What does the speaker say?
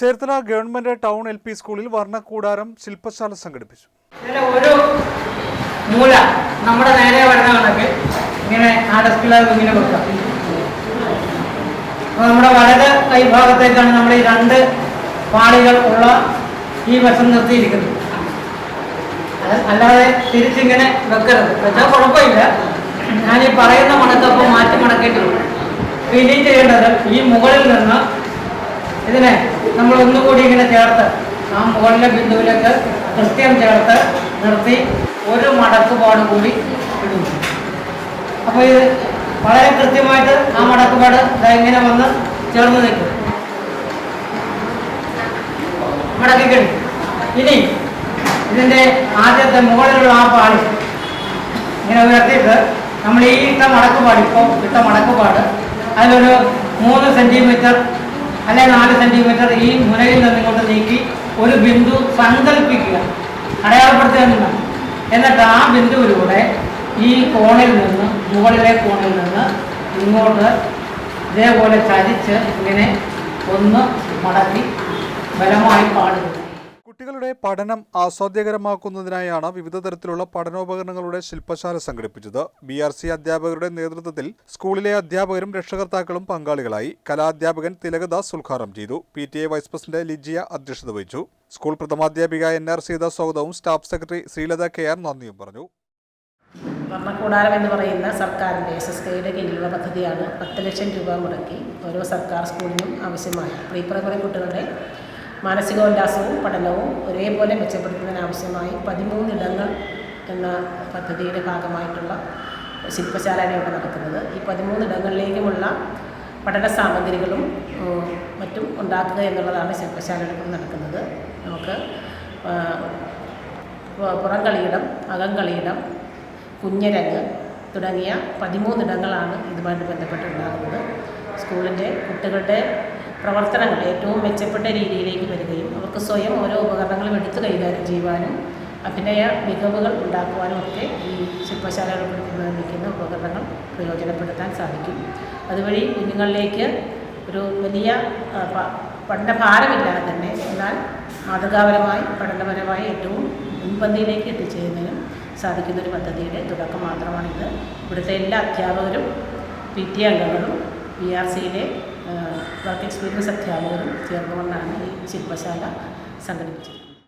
Cherthala government town L P സ്കൂളിൽ വർണക്കൂടാരം ശില്പശാല സംഘടിപ്പിച്ചു. ഒരു മൂല നമ്മുടെ നേരെ വരുന്ന ഇങ്ങനെ ആ ഡെസ്കിലത് ഇങ്ങനെ വെക്കാം. അപ്പോൾ നമ്മുടെ വലത് കൈഭാഗത്തേക്കാണ് നമ്മുടെ ഈ രണ്ട് പാളികൾ ഉള്ള ഈ വശം നിർത്തിയിരിക്കുന്നത്. അല്ലാതെ തിരിച്ചിങ്ങനെ വെക്കരുത്. വെച്ചാൽ കുഴപ്പമില്ല. ഞാൻ ഈ പറയുന്ന മണക്കപ്പം മാറ്റി മടക്കേണ്ടി വരും. ഇനി ചെയ്യേണ്ടത് ഈ മുകളിൽ നിന്ന് ഇതിനെ നമ്മൾ ഒന്നുകൂടി ഇങ്ങനെ ചേർത്ത് ആ മുകളിലെ ബിന്ദുവിലേക്ക് കൃത്യം ചേർത്ത് നിർത്തി ഒരു മടക്കുപാട് കൂടി ഇടുന്നു അപ്പോൾ ഇത് വളരെ കൃത്യമായിട്ട് ആ മടക്കുപാട് ഇങ്ങനെ വന്ന് ചേർന്ന് നിൽക്കും. മടക്കി ഇനി ഇതിന്റെ ആദ്യത്തെ മുകളിലുള്ള ആ പാളി ഇങ്ങനെ ഉയർത്തിയിട്ട് നമ്മൾ ഈ ഇട്ട മടക്കുപാട് ഇപ്പോൾ ഇട്ട മടക്കുപാട് അതിലൊരു മൂന്ന് സെന്റിമീറ്റർ അല്ലെങ്കിൽ നാല് സെന്റിമീറ്റർ ഈ മുനയിൽ നിന്ന് ഇങ്ങോട്ട് നീക്കി ഒരു ബിന്ദു സങ്കല്പിക്കുക അടയാളപ്പെടുത്തുക എന്നാണ് എന്നിട്ട് ആ ബിന്ദുവിലൂടെ ഈ കോണിൽ നിന്ന് മുകളിലെ കോണിൽ നിന്ന് ഇങ്ങോട്ട് ഇതേപോലെ ചരിച്ച് ഇങ്ങനെ ഒന്ന് മടക്കി ബലമായി പാടുക. കുട്ടികളുടെ പഠനം ആസ്വാദ്യകരമാക്കുന്നതിനായാണ് വിവിധ തരത്തിലുള്ള പഠനോപകരണങ്ങളുടെ ശില്പശാല സംഘടിപ്പിച്ചത്. ബി ആർ സി അധ്യാപകരുടെ നേതൃത്വത്തിൽ സ്കൂളിലെ അധ്യാപകരും രക്ഷകർത്താക്കളും പങ്കാളികളായി കലാധ്യാപകൻ തിലകദാസ് ഉദ്ഘാടനം ചെയ്തു. P T A vice president Lijiya അധ്യക്ഷത വഹിച്ചു. സ്കൂൾ പ്രഥമാധ്യാപിക എൻ ആർ സീത സ്വാഗതവും staff secretary Sreelatha K R നന്ദിയും പറഞ്ഞു. വർണക്കൂടാരം എന്ന് പറയുന്ന സർക്കാരിന്റെ എസ് എസ് കെയുടെ കീഴിലുള്ള പദ്ധതിയാണ് പത്ത് ലക്ഷം രൂപ മുടക്കി ഓരോ സർക്കാർ സ്കൂളിനും ആവശ്യമായ പ്രീ പ്രൈമറി കുട്ടികളുടെ മാനസികോല്ലാസവും പഠനവും ഒരേപോലെ മെച്ചപ്പെടുത്തുന്നതിന് ആവശ്യമായി പതിമൂന്നിടങ്ങൾ എന്ന പദ്ധതിയുടെ ഭാഗമായിട്ടുള്ള ശില്പശാലയാണ് ഇവിടെ നടക്കുന്നത്. ഈ പതിമൂന്നിടങ്ങളിലേക്കുമുള്ള പഠന സാമഗ്രികളും മറ്റും ഉണ്ടാക്കുക എന്നുള്ളതാണ് ശില്പശാലയുടെ ഇവിടെ നടക്കുന്നത്. നമുക്ക് പുറം കളിയിടം അകം കളിയിടം കുഞ്ഞരങ്ങ് തുടങ്ങിയ പതിമൂന്നിടങ്ങളാണ് ഇതുമായിട്ട് ബന്ധപ്പെട്ടുണ്ടാകുന്നത് സ്കൂളിന്റെ കുട്ടികളുടെ പ്രവർത്തനങ്ങൾ ഏറ്റവും മെച്ചപ്പെട്ട രീതിയിലേക്ക് വരികയും അവർക്ക് സ്വയം ഓരോ ഉപകരണങ്ങളും എടുത്തു കൈകാര്യം ചെയ്യുവാനും അഭിനയ മികവുകൾ ഉണ്ടാക്കുവാനും ഒക്കെ ഈ ശില്പശാലകൾ നിർമ്മിക്കുന്ന ഉപകരണങ്ങൾ പ്രയോജനപ്പെടുത്താൻ സാധിക്കും. അതുവഴി കുഞ്ഞുങ്ങളിലേക്ക് ഒരു വലിയ പഠന ഭാരമില്ലാതെ തന്നെ എന്നാൽ മാതൃകാപരമായി പഠനപരമായി ഏറ്റവും മുൻപന്തിയിലേക്ക് എത്തിച്ചേരുന്നതിനും സാധിക്കുന്ന ഒരു പദ്ധതിയുടെ തുടക്കം മാത്രമാണിത്. ഇവിടുത്തെ എല്ലാ അധ്യാപകരും പി ടി അംഗങ്ങളും ആർ സിയിലെ വർക്ക് എക്സ്പീരിയൻസ് അധ്യാപകരും ചേർന്നുകൊണ്ടാണ് ഈ ശില്പശാല സംഘടിപ്പിച്ചത്.